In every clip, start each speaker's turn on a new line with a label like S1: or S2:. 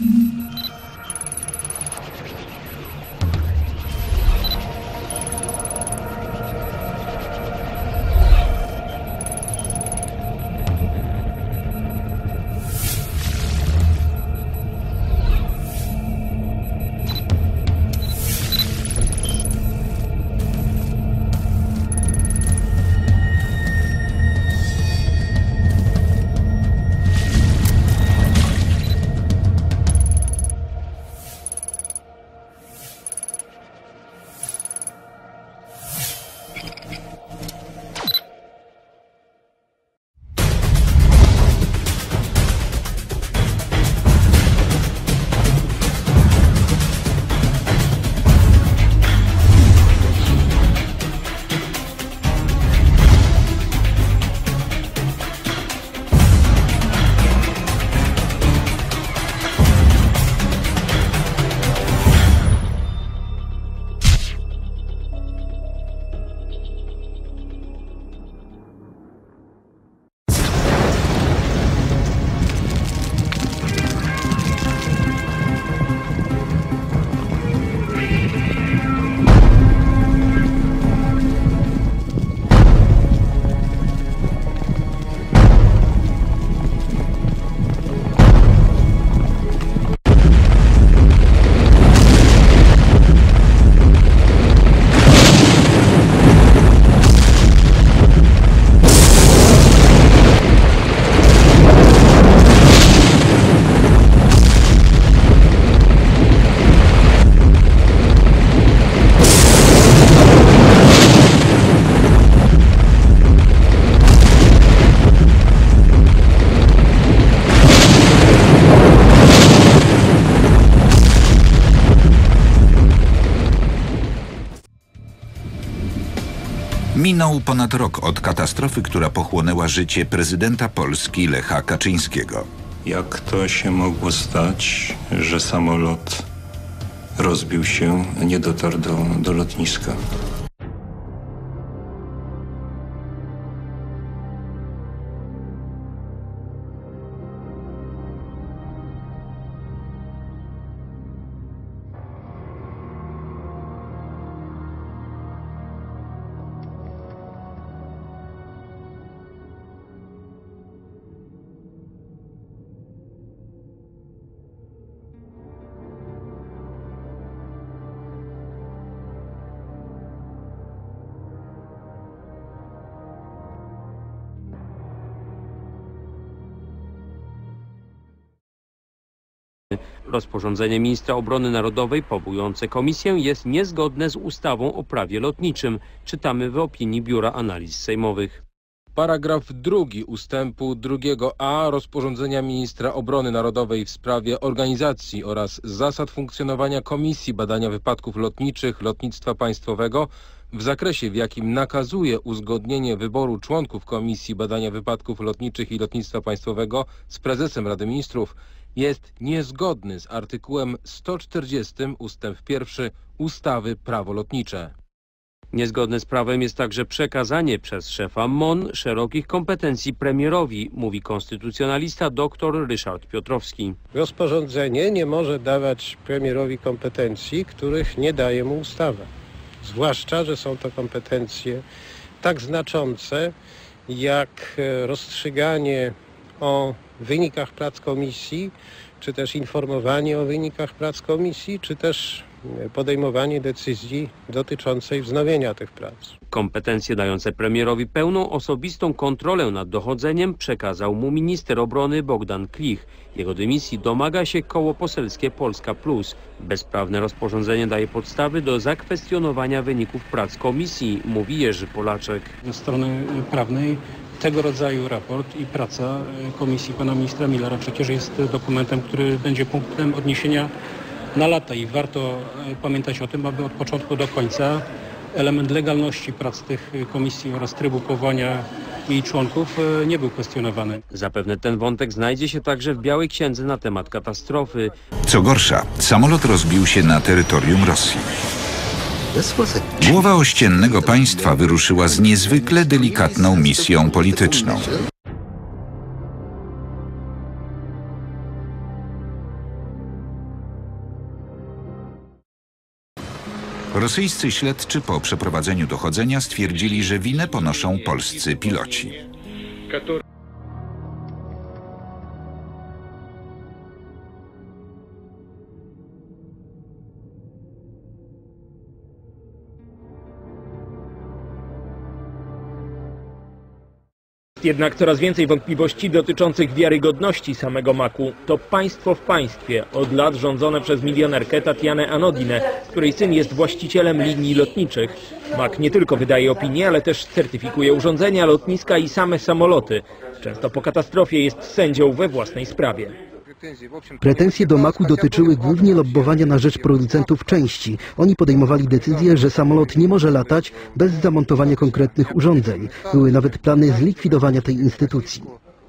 S1: Mm-hmm. Minął ponad rok od katastrofy, która pochłonęła życie prezydenta Polski Lecha Kaczyńskiego.
S2: Jak to się mogło stać, że samolot rozbił się, nie dotarł do, do lotniska?
S3: Rozporządzenie ministra obrony narodowej powołujące komisję jest niezgodne z ustawą o prawie lotniczym, czytamy w opinii Biura Analiz Sejmowych.
S4: Paragraf drugi ustępu drugiego A rozporządzenia ministra obrony narodowej w sprawie organizacji oraz zasad funkcjonowania Komisji Badania Wypadków Lotniczych Lotnictwa Państwowego w zakresie, w jakim nakazuje uzgodnienie wyboru członków Komisji Badania Wypadków Lotniczych i Lotnictwa Państwowego z prezesem Rady Ministrów jest niezgodny z artykułem 140 ustęp 1 ustawy Prawo Lotnicze.
S3: Niezgodne z prawem jest także przekazanie przez szefa MON szerokich kompetencji premierowi, mówi konstytucjonalista dr Ryszard Piotrowski.
S5: Rozporządzenie nie może dawać premierowi kompetencji, których nie daje mu ustawa. Zwłaszcza, że są to kompetencje tak znaczące, jak e, rozstrzyganie o wynikach prac komisji, czy też informowanie o wynikach prac komisji, czy też podejmowanie decyzji dotyczącej wznowienia tych prac.
S3: Kompetencje dające premierowi pełną osobistą kontrolę nad dochodzeniem przekazał mu minister obrony Bogdan Klich. Jego dymisji domaga się koło poselskie Polska Plus. Bezprawne rozporządzenie daje podstawy do zakwestionowania wyników prac komisji, mówi Jerzy Polaczek.
S6: Ze strony prawnej tego rodzaju raport i praca y, komisji pana ministra Millera przecież jest dokumentem, który będzie punktem odniesienia na lata i warto y, pamiętać o tym, aby od początku do końca element legalności prac tych y, komisji oraz trybu powołania jej członków y, nie był kwestionowany.
S3: Zapewne ten wątek znajdzie się także w Białej Księdze na temat katastrofy.
S1: Co gorsza, samolot rozbił się na terytorium Rosji. Głowa ościennego państwa wyruszyła z niezwykle delikatną misją polityczną. Rosyjscy śledczy po przeprowadzeniu dochodzenia stwierdzili, że winę ponoszą polscy piloci.
S7: Jednak coraz więcej wątpliwości dotyczących wiarygodności samego Maku. To państwo w państwie, od lat rządzone przez milionerkę Tatianę Anodinę, której syn jest właścicielem linii lotniczych. Mak nie tylko wydaje opinie, ale też certyfikuje urządzenia, lotniska i same samoloty. Często po katastrofie jest sędzią we własnej sprawie.
S8: Pretensje do Maku dotyczyły głównie lobbowania na rzecz producentów części. Oni podejmowali decyzję, że samolot nie może latać bez zamontowania konkretnych urządzeń. Były nawet plany zlikwidowania tej instytucji.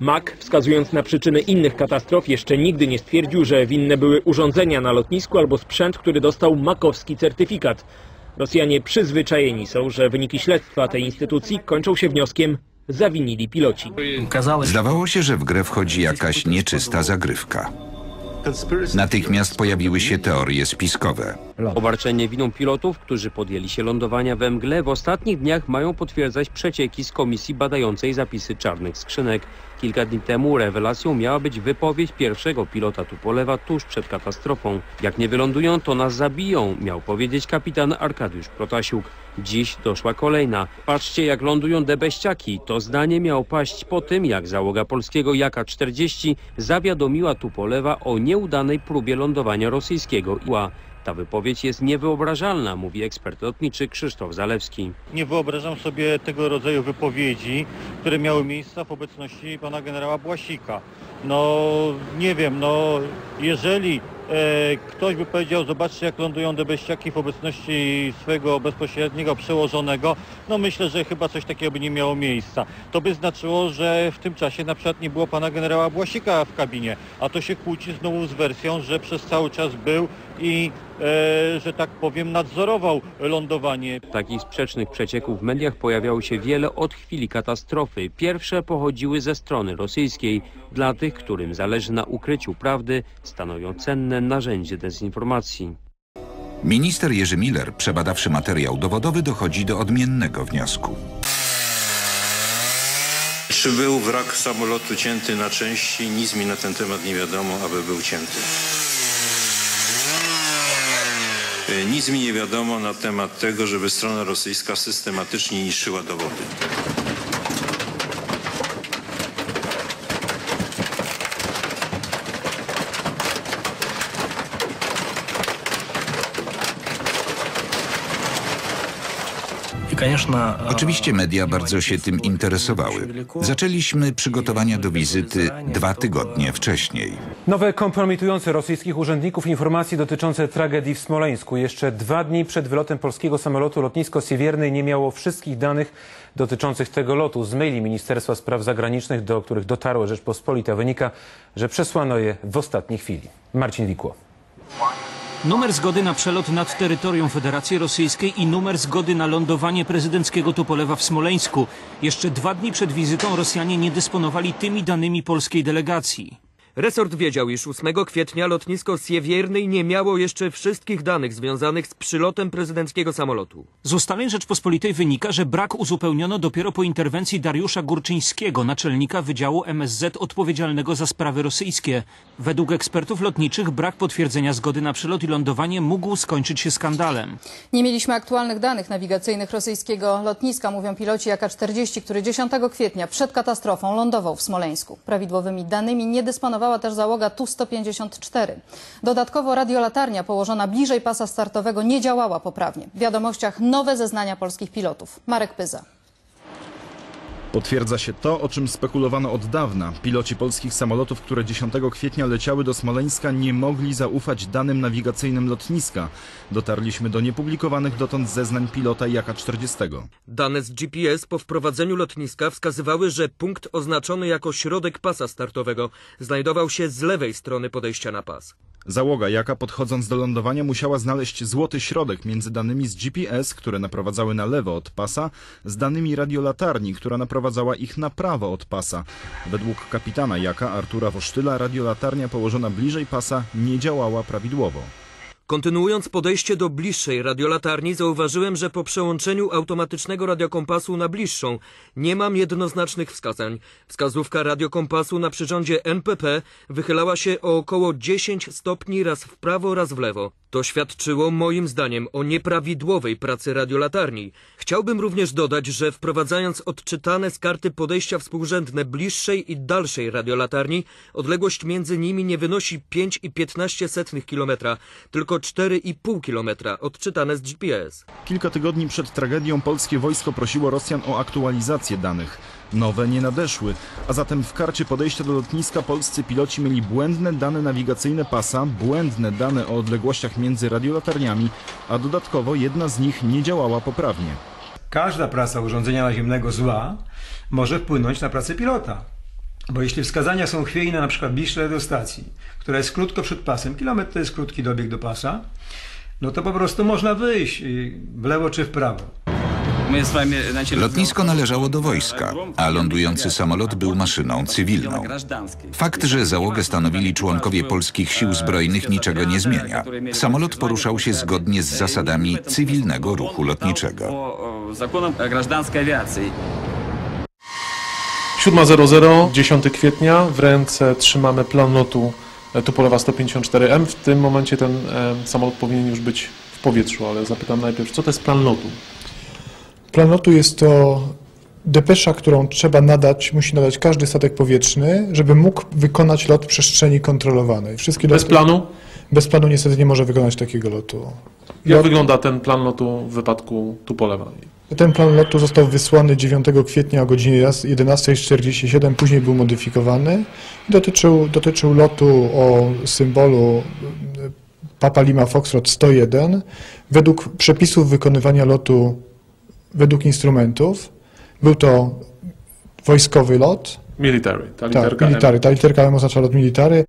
S7: Mak, wskazując na przyczyny innych katastrof, jeszcze nigdy nie stwierdził, że winne były urządzenia na lotnisku albo sprzęt, który dostał makowski certyfikat. Rosjanie przyzwyczajeni są, że wyniki śledztwa tej instytucji kończą się wnioskiem zawinili piloci.
S1: Zdawało się, że w grę wchodzi jakaś nieczysta zagrywka. Natychmiast pojawiły się teorie spiskowe.
S3: Obarczenie winą pilotów, którzy podjęli się lądowania we mgle, w ostatnich dniach mają potwierdzać przecieki z komisji badającej zapisy czarnych skrzynek. Kilka dni temu rewelacją miała być wypowiedź pierwszego pilota Tupolewa tuż przed katastrofą. Jak nie wylądują, to nas zabiją, miał powiedzieć kapitan Arkadiusz Protasiuk. Dziś doszła kolejna. Patrzcie, jak lądują debeściaki. To zdanie miało paść po tym, jak załoga polskiego Jaka-40 zawiadomiła Tupolewa o nieudanej próbie lądowania rosyjskiego Iła. Ta wypowiedź jest niewyobrażalna, mówi ekspert lotniczy Krzysztof Zalewski.
S9: Nie wyobrażam sobie tego rodzaju wypowiedzi, które miały miejsce w obecności pana generała Błasika. No nie wiem, no jeżeli ktoś by powiedział, zobaczcie jak lądują debeściaki w obecności swojego bezpośredniego przełożonego, no myślę, że chyba coś takiego by nie miało miejsca. To by znaczyło, że w tym czasie na przykład nie było pana generała Błasika w kabinie, a to się kłóci znowu z wersją, że przez cały czas był i, e, że tak powiem, nadzorował lądowanie.
S3: Takich sprzecznych przecieków w mediach pojawiało się wiele od chwili katastrofy. Pierwsze pochodziły ze strony rosyjskiej. Dla tych, którym zależy na ukryciu prawdy, stanowią cenne narzędzie dezinformacji.
S1: Minister Jerzy Miller, przebadawszy materiał dowodowy, dochodzi do odmiennego wniosku.
S2: Czy był wrak samolotu cięty na części? Nic mi na ten temat nie wiadomo, aby był cięty. E, Nic mi nie wiadomo na temat tego, żeby strona rosyjska systematycznie niszczyła dowody.
S1: Oczywiście media bardzo się tym interesowały. Zaczęliśmy przygotowania do wizyty dwa tygodnie wcześniej.
S10: Nowe kompromitujące rosyjskich urzędników informacje dotyczące tragedii w Smoleńsku. Jeszcze dwa dni przed wylotem polskiego samolotu lotnisko Siewierny nie miało wszystkich danych dotyczących tego lotu. Z maili Ministerstwa Spraw Zagranicznych, do których dotarło Rzeczpospolita, wynika, że przesłano je w ostatniej chwili. Marcin Wikło.
S11: Numer zgody na przelot nad terytorium Federacji Rosyjskiej i numer zgody na lądowanie prezydenckiego Tupolewa w Smoleńsku. Jeszcze dwa dni przed wizytą Rosjanie nie dysponowali tymi danymi polskiej delegacji.
S12: Resort wiedział, iż 8 kwietnia lotnisko Siewiernej nie miało jeszcze wszystkich danych związanych z przylotem prezydenckiego samolotu.
S11: Z ustaleń Rzeczpospolitej wynika, że brak uzupełniono dopiero po interwencji Dariusza Górczyńskiego, naczelnika Wydziału MSZ odpowiedzialnego za sprawy rosyjskie. Według ekspertów lotniczych brak potwierdzenia zgody na przylot i lądowanie mógł skończyć się skandalem.
S13: Nie mieliśmy aktualnych danych nawigacyjnych rosyjskiego lotniska, mówią piloci AK-40, który 10 kwietnia przed katastrofą lądował w Smoleńsku. Prawidłowymi danymi nie dysponowała też załoga Tu-154. Dodatkowo radiolatarnia położona bliżej pasa startowego nie działała poprawnie. W wiadomościach nowe zeznania polskich pilotów. Marek Pyza.
S14: Potwierdza się to, o czym spekulowano od dawna. Piloci polskich samolotów, które 10 kwietnia leciały do Smoleńska, nie mogli zaufać danym nawigacyjnym lotniska. Dotarliśmy do niepublikowanych dotąd zeznań pilota Jaka-40.
S12: Dane z GPS po wprowadzeniu lotniska wskazywały, że punkt oznaczony jako środek pasa startowego znajdował się z lewej strony podejścia na pas.
S14: Załoga Jaka podchodząc do lądowania musiała znaleźć złoty środek między danymi z GPS, które naprowadzały na lewo od pasa, z danymi radiolatarni, która naprowadzała ich na prawo od pasa. Według kapitana Jaka Artura Wosztyla radiolatarnia położona bliżej pasa nie działała prawidłowo.
S12: Kontynuując podejście do bliższej radiolatarni, zauważyłem, że po przełączeniu automatycznego radiokompasu na bliższą nie mam jednoznacznych wskazań. Wskazówka radiokompasu na przyrządzie NPP wychylała się o około 10 stopni raz w prawo, raz w lewo. To świadczyło moim zdaniem o nieprawidłowej pracy radiolatarni. Chciałbym również dodać, że wprowadzając odczytane z karty podejścia współrzędne bliższej i dalszej radiolatarni, odległość między nimi nie wynosi 5,15 km, tylko 4,5 km odczytane z GPS.
S14: Kilka tygodni przed tragedią polskie wojsko prosiło Rosjan o aktualizację danych. Nowe nie nadeszły, a zatem w karcie podejścia do lotniska polscy piloci mieli błędne dane nawigacyjne pasa, błędne dane o odległościach między radiolatarniami, a dodatkowo jedna z nich nie działała poprawnie.
S15: Każda praca urządzenia naziemnego zła może wpłynąć na pracę pilota. Bo jeśli wskazania są chwiejne, na przykład bliższe do stacji, która jest krótko przed pasem, kilometr to jest krótki dobieg do pasa, no to po prostu można wyjść w lewo czy w prawo.
S1: Lotnisko należało do wojska, a lądujący samolot był maszyną cywilną. Fakt, że załogę stanowili członkowie polskich sił zbrojnych niczego nie zmienia. Samolot poruszał się zgodnie z zasadami cywilnego ruchu lotniczego.
S16: 7.00, 10 kwietnia, w ręce trzymamy plan lotu Tupolewa 154M. W tym momencie ten e, samolot powinien już być w powietrzu, ale zapytam najpierw, co to jest plan lotu?
S17: Plan lotu jest to depesza, którą trzeba nadać, musi nadać każdy statek powietrzny, żeby mógł wykonać lot w przestrzeni kontrolowanej. Wszystkie
S16: Bez
S17: loty,
S16: planu?
S17: Bez planu niestety nie może wykonać takiego lotu.
S16: Jak
S17: Lot-
S16: wygląda ten plan lotu w wypadku Tupolewa?
S17: Ten plan lotu został wysłany 9 kwietnia o godzinie 11.47, później był modyfikowany. Dotyczył, dotyczył lotu o symbolu Papa Lima Foxtrot 101 według przepisów wykonywania lotu według instrumentów. Był to wojskowy lot.
S16: Military, ta
S17: Tak,
S16: literka M.
S17: military. Ta literka M oznacza lot military.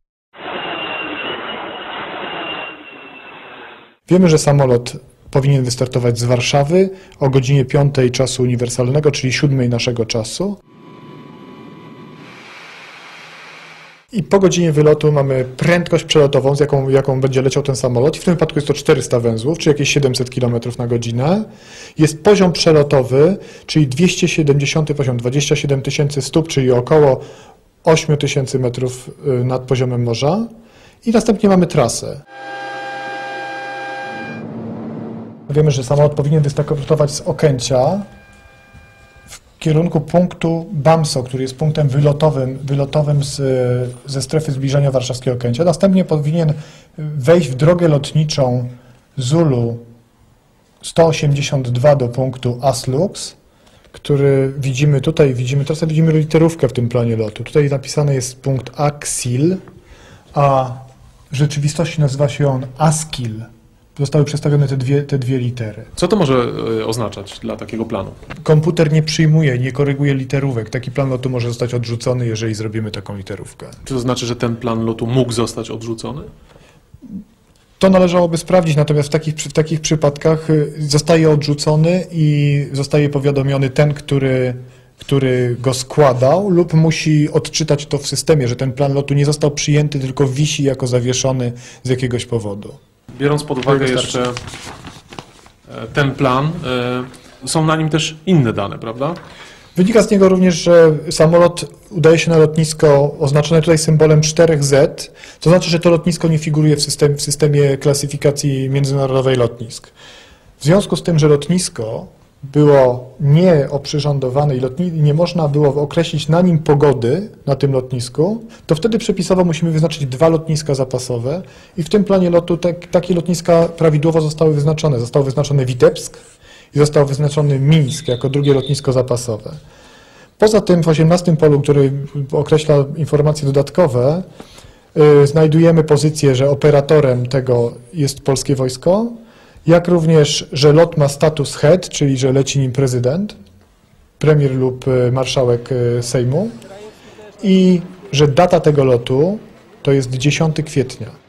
S17: Wiemy, że samolot powinien wystartować z Warszawy o godzinie 5 czasu uniwersalnego, czyli 7 naszego czasu. I po godzinie wylotu mamy prędkość przelotową, z jaką, jaką będzie leciał ten samolot. I w tym wypadku jest to 400 węzłów, czyli jakieś 700 km na godzinę. Jest poziom przelotowy, czyli 270 poziom, 27 tysięcy stóp, czyli około 8 tysięcy metrów y, nad poziomem morza. I następnie mamy trasę. Wiemy, że samolot powinien wystartować z Okęcia kierunku punktu BAMSO, który jest punktem wylotowym, wylotowym z, ze strefy zbliżenia warszawskiego Okęcia. Następnie powinien wejść w drogę lotniczą Zulu 182 do punktu Aslux, który widzimy tutaj, widzimy, teraz widzimy literówkę w tym planie lotu. Tutaj napisany jest punkt Axil, a w rzeczywistości nazywa się on Askil. Zostały przedstawione te dwie, te dwie litery.
S16: Co to może e, oznaczać dla takiego planu?
S17: Komputer nie przyjmuje, nie koryguje literówek. Taki plan lotu może zostać odrzucony, jeżeli zrobimy taką literówkę.
S16: Czy to znaczy, że ten plan lotu mógł zostać odrzucony?
S17: To należałoby sprawdzić, natomiast w takich, w takich przypadkach y, zostaje odrzucony i zostaje powiadomiony ten, który, który go składał, lub musi odczytać to w systemie, że ten plan lotu nie został przyjęty, tylko wisi jako zawieszony z jakiegoś powodu.
S16: Biorąc pod uwagę
S17: wystarczy.
S16: jeszcze e, ten plan, e, są na nim też inne dane, prawda?
S17: Wynika z niego również, że samolot udaje się na lotnisko oznaczone tutaj symbolem 4Z, to znaczy, że to lotnisko nie figuruje w, system, w systemie klasyfikacji międzynarodowej lotnisk. W związku z tym, że lotnisko było nieoprzyrządowane i nie można było określić na nim pogody na tym lotnisku, to wtedy przepisowo musimy wyznaczyć dwa lotniska zapasowe i w tym planie lotu te, takie lotniska prawidłowo zostały wyznaczone. Został wyznaczony Witebsk i został wyznaczony Mińsk jako drugie lotnisko zapasowe. Poza tym w 18 polu, który określa informacje dodatkowe, y, znajdujemy pozycję, że operatorem tego jest polskie wojsko, jak również, że lot ma status head, czyli że leci nim prezydent, premier lub y, marszałek y, Sejmu i że data tego lotu to jest 10 kwietnia.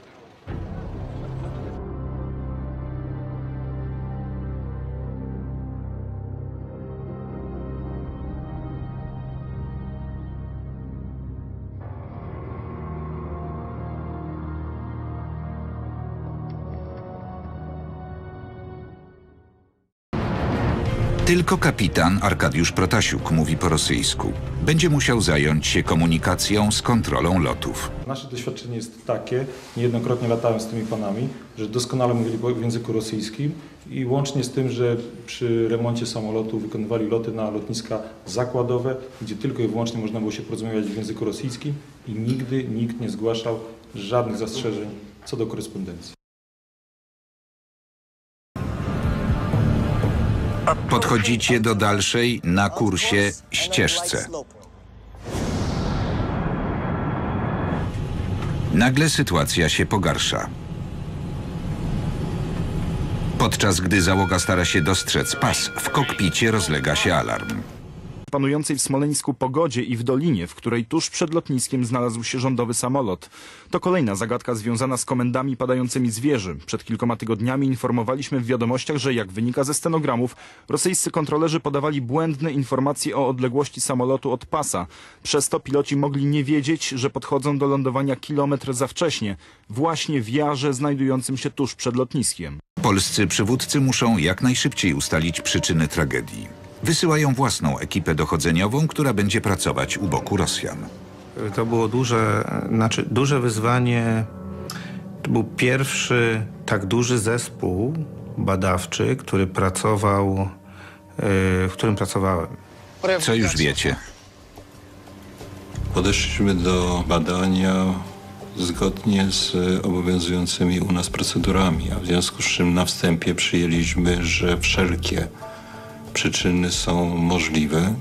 S1: Tylko kapitan Arkadiusz Protasiuk mówi po rosyjsku. Będzie musiał zająć się komunikacją z kontrolą lotów.
S18: Nasze doświadczenie jest takie, niejednokrotnie latałem z tymi panami, że doskonale mówili w języku rosyjskim i łącznie z tym, że przy remoncie samolotu wykonywali loty na lotniska zakładowe, gdzie tylko i wyłącznie można było się porozumiewać w języku rosyjskim i nigdy nikt nie zgłaszał żadnych zastrzeżeń co do korespondencji.
S1: Podchodzicie do dalszej na kursie ścieżce. Nagle sytuacja się pogarsza. Podczas gdy załoga stara się dostrzec pas, w kokpicie rozlega się alarm.
S14: Panującej w Smoleńsku pogodzie i w dolinie, w której tuż przed lotniskiem znalazł się rządowy samolot. To kolejna zagadka związana z komendami padającymi z wieży. Przed kilkoma tygodniami informowaliśmy w wiadomościach, że jak wynika ze stenogramów, rosyjscy kontrolerzy podawali błędne informacje o odległości samolotu od pasa. Przez to piloci mogli nie wiedzieć, że podchodzą do lądowania kilometr za wcześnie, właśnie w jarze znajdującym się tuż przed lotniskiem.
S1: Polscy przywódcy muszą jak najszybciej ustalić przyczyny tragedii. Wysyłają własną ekipę dochodzeniową, która będzie pracować u boku Rosjan.
S19: To było duże, znaczy duże wyzwanie. To był pierwszy tak duży zespół badawczy, który pracował, yy, w którym pracowałem.
S1: Co już wiecie?
S2: Podeszliśmy do badania zgodnie z obowiązującymi u nas procedurami, a w związku z czym na wstępie przyjęliśmy, że wszelkie przyczyny są możliwe